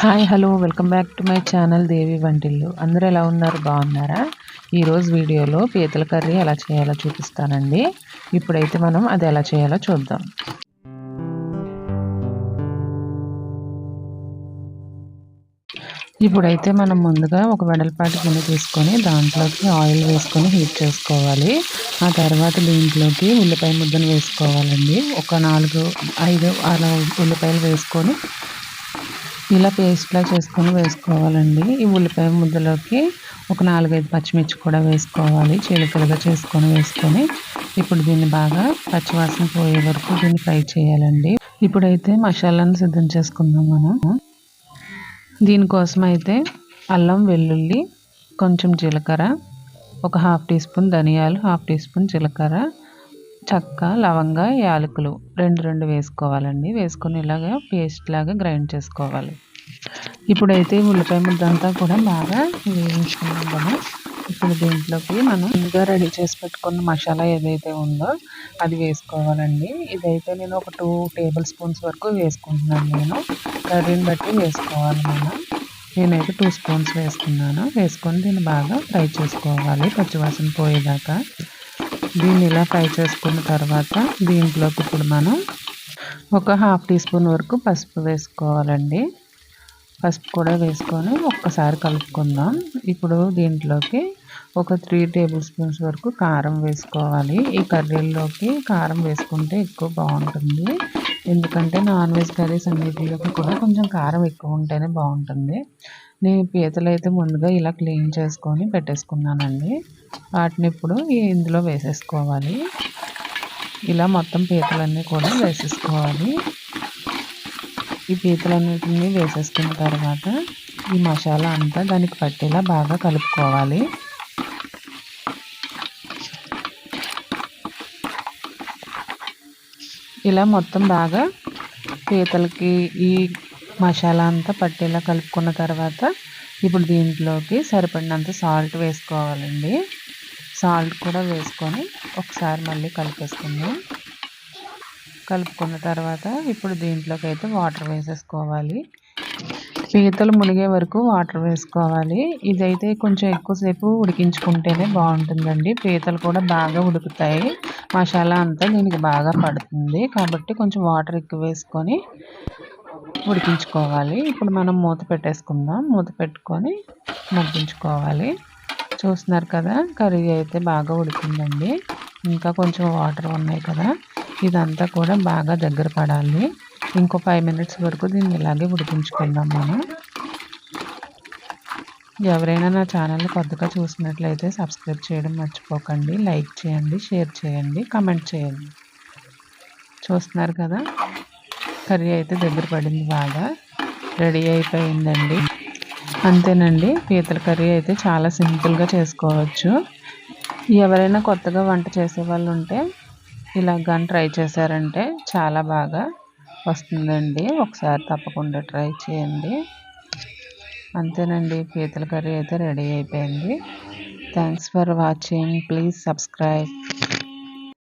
Hi hello welcome back to my channel Devi వంటిల్లు అందరూ ఎలా ఉన్నారు? బాగున్నారా? ఈరోజు వీడియోలో పీతల కర్రీ ఎలా చేయాలో చూపిస్తానండి. ఇప్పుడైతే మనం అది ఎలా చేయాలో చూద్దాం. ఇప్పుడైతే మనం ముందుగా ఒక వెడల్పాటి గిన్నె తీసుకొని దాంట్లోకి ఆయిల్ వేసుకొని హీట్ చేసుకోవాలి. ఆ తర్వాత దీంట్లోకి ఉల్లిపాయ ముద్దను వేసుకోవాలండి. ఒక నాలుగు ఐదు అలా ఉల్లిపాయలు వేసుకొని ఇలా పేస్ట్లా చేసుకొని వేసుకోవాలండి. ఈ ఉల్లిపాయ ముద్దలోకి ఒక నాలుగైదు పచ్చిమిర్చి కూడా వేసుకోవాలి. చీలికలుగా చేసుకొని వేసుకొని ఇప్పుడు దీన్ని బాగా పచ్చివాసన పోయే వరకు దీన్ని ఫ్రై చేయాలండి. ఇప్పుడైతే మసాలాను సిద్ధం చేసుకుందాం మనం. దీనికోసం అయితే అల్లం వెల్లుల్లి కొంచెం జీలకర్ర ఒక హాఫ్ టీ స్పూన్ ధనియాలు హాఫ్ టీ స్పూన్ జీలకర్ర చక్క లవంగ యాలకులు రెండు రెండు వేసుకోవాలండి. వేసుకొని ఇలాగా పేస్ట్ లాగా గ్రైండ్ చేసుకోవాలి. ఇప్పుడైతే ఉల్లిపాయ ముద్దంతా కూడా బాగా వేయించుకున్నాం కదా ఇప్పుడు దీంట్లోకి మనం ముందుగా రెడీ చేసి పెట్టుకున్న మసాలా ఏదైతే ఉందో అది వేసుకోవాలండి. ఇదైతే నేను ఒక టూ టేబుల్ స్పూన్స్ వరకు వేసుకుంటున్నాను నేను. కర్రీని బట్టి వేసుకోవాలి మనం. నేనైతే టూ స్పూన్స్ వేసుకున్నాను. వేసుకొని దీన్ని బాగా ఫ్రై చేసుకోవాలి. పచ్చివాసన పోయేదాకా. దీన్ని ఇలా ఫ్రై చేసుకున్న తర్వాత దీంట్లోకి ఇప్పుడు మనం ఒక హాఫ్ టీ స్పూన్ వరకు పసుపు వేసుకోవాలండి. పసుపు కూడా వేసుకొని ఒక్కసారి కలుపుకుందాం. ఇప్పుడు దీంట్లోకి ఒక త్రీ టేబుల్ స్పూన్స్ వరకు కారం వేసుకోవాలి. ఈ కర్రీల్లోకి కారం వేసుకుంటే ఎక్కువ బాగుంటుంది. ఎందుకంటే నాన్ వెజ్ కర్రీస్ అన్నిటిలోకి కూడా కొంచెం కారం ఎక్కువ ఉంటేనే బాగుంటుంది. నేను పీతలు అయితే ముందుగా ఇలా క్లీన్ చేసుకొని పెట్టేసుకున్నానండి. వాటిని ఇప్పుడు ఇందులో వేసేసుకోవాలి. ఇలా మొత్తం పీతలన్నీ కూడా వేసేసుకోవాలి. ఈ పీతలన్నిటిని వేసేసుకున్న తర్వాత ఈ మసాలా అంతా దానికి పట్టేలా బాగా కలుపుకోవాలి. ఇలా మొత్తం బాగా పీతలకి ఈ మసాలా అంతా పట్టేలా కలుపుకున్న తర్వాత ఇప్పుడు దీంట్లోకి సరిపడినంత సాల్ట్ వేసుకోవాలండి. సాల్ట్ కూడా వేసుకొని ఒకసారి మళ్ళీ కలిపేసుకుందాం. కలుపుకున్న తర్వాత ఇప్పుడు దీంట్లోకి అయితే వాటర్ వేసేసుకోవాలి. పీతలు మునిగే వరకు వాటర్ వేసుకోవాలి. ఇదైతే కొంచెం ఎక్కువసేపు ఉడికించుకుంటేనే బాగుంటుందండి. పీతలు కూడా బాగా ఉడుకుతాయి. మసాలా అంతా దీనికి బాగా పడుతుంది. కాబట్టి కొంచెం వాటర్ ఎక్కువ వేసుకొని ఉడికించుకోవాలి. ఇప్పుడు మనం మూత పెట్టేసుకుందాం. మూత పెట్టుకొని మగ్గించుకోవాలి. చూస్తున్నారు కదా కర్రీ అయితే బాగా ఉడికిందండి. ఇంకా కొంచెం వాటర్ ఉన్నాయి కదా ఇదంతా కూడా బాగా దగ్గర పడాలి. ఇంకో ఫైవ్ మినిట్స్ వరకు దీన్ని ఇలాగే ఉడికించుకుందాం మనం. ఎవరైనా నా ఛానల్ కొత్తగా చూసినట్లయితే సబ్స్క్రైబ్ చేయడం మర్చిపోకండి. లైక్ చేయండి షేర్ చేయండి కమెంట్ చేయండి. చూస్తున్నారు కదా కర్రీ అయితే దగ్గర పడింది బాగా. రెడీ అయిపోయిందండి. అంతేనండి పీతల కర్రీ అయితే చాలా సింపుల్గా చేసుకోవచ్చు. ఎవరైనా కొత్తగా వంట చేసే వాళ్ళు ఉంటే ఇలా కానీ ట్రై చేశారంటే చాలా బాగా వస్తుందండి. ఒకసారి తప్పకుండా ట్రై చేయండి. అంతేనండి పీతల కర్రీ అయితే రెడీ అయిపోయింది. Thanks for watching. Please subscribe.